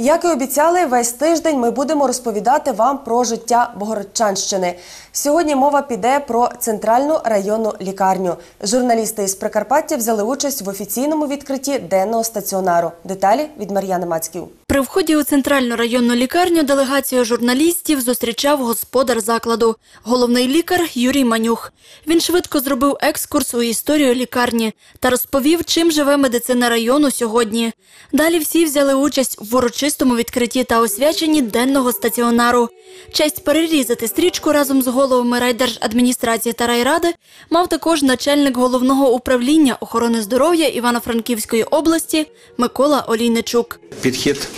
Як і обіцяли, весь тиждень ми будемо розповідати вам про життя Богородчанщини. Сьогодні мова піде про центральну районну лікарню. Журналісти із Прикарпаття взяли участь в офіційному відкритті денного стаціонару. Деталі від Мар'яни Мацьків. При вході у центральну районну лікарню делегацію журналістів зустрічав господар закладу, головний лікар Юрій Манюх. Він швидко зробив екскурс у історію лікарні та розповів, чим живе медицина району сьогодні. Далі всі взяли участь в урочистому відкритті та освяченні денного стаціонару. Честь перерізати стрічку разом з головами райдержадміністрації та райради мав також начальник головного управління охорони здоров'я Івано-Франківської області Микола Олійничук. Підхід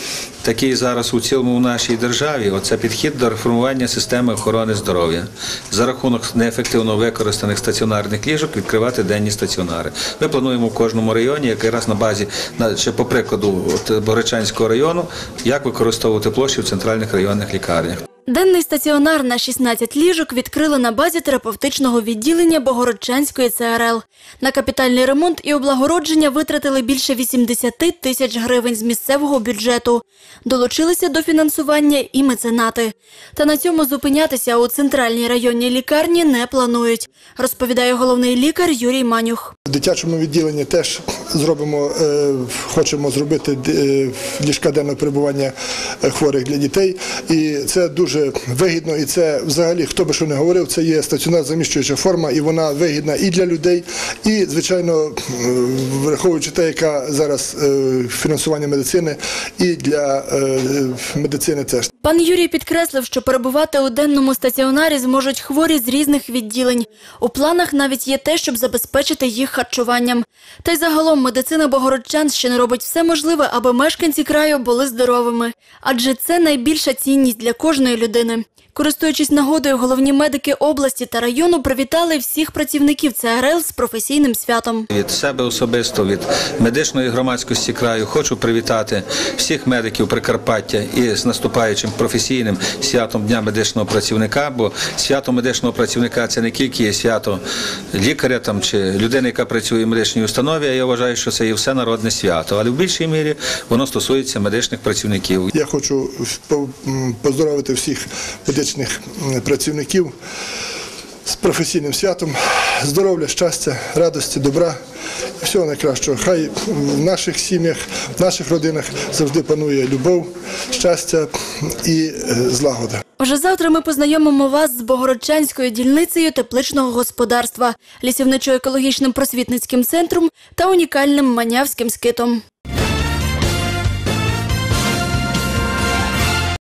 такий зараз у цілому в нашій державі. Оце підхід до реформування системи охорони здоров'я за рахунок неефективно використаних стаціонарних ліжок відкривати денні стаціонари. Ми плануємо в кожному районі, якраз на базі, ще по прикладу Боричанського району, як використовувати площі в центральних районних лікарнях. Денний стаціонар на 16 ліжок відкрили на базі терапевтичного відділення Богородчанської ЦРЛ. На капітальний ремонт і облагородження витратили більше 80 тисяч гривень з місцевого бюджету. Долучилися до фінансування і меценати. Та на цьому зупинятися у центральній районній лікарні не планують, розповідає головний лікар Юрій Манюх. В дитячому відділенні теж зробимо, е, хочемо зробити е, ліжка денного перебування е, хворих для дітей. І це дуже вигідно. І це взагалі, хто би що не говорив, це є стаціонар заміщуюча форма, і вона вигідна і для людей, і, звичайно, е, враховуючи те, яка зараз е, фінансування медицини, і для е, медицини теж. Пан Юрій підкреслив, що перебувати у денному стаціонарі зможуть хворі з різних відділень. У планах навіть є те, щоб забезпечити їх харчуванням. Та й загалом медицина Богородчанщини робить все можливе, аби мешканці краю були здоровими. Адже це найбільша цінність для кожної людини. Користуючись нагодою, головні медики області та району привітали всіх працівників ЦРЛ з професійним святом. Від себе особисто, від медичної громадськості краю хочу привітати всіх медиків Прикарпаття і з наступаючим професійним святом Дня медичного працівника. Бо свято медичного працівника це не тільки є свято лікаря там чи людини, яка працює в медичній установі. а Я вважаю, що це є все народне свято, але в більшій мірі воно стосується медичних працівників. Я хочу по- м, поздоровити всіх медичних працівників з професійним святом, здоров'я, щастя, радості, добра і всього найкращого. Хай в наших сім'ях, в наших родинах завжди панує любов, щастя і е, злагода. Вже завтра ми познайомимо вас з Богородчанською дільницею тепличного господарства, лісівничо-екологічним просвітницьким центром та унікальним манявським скитом.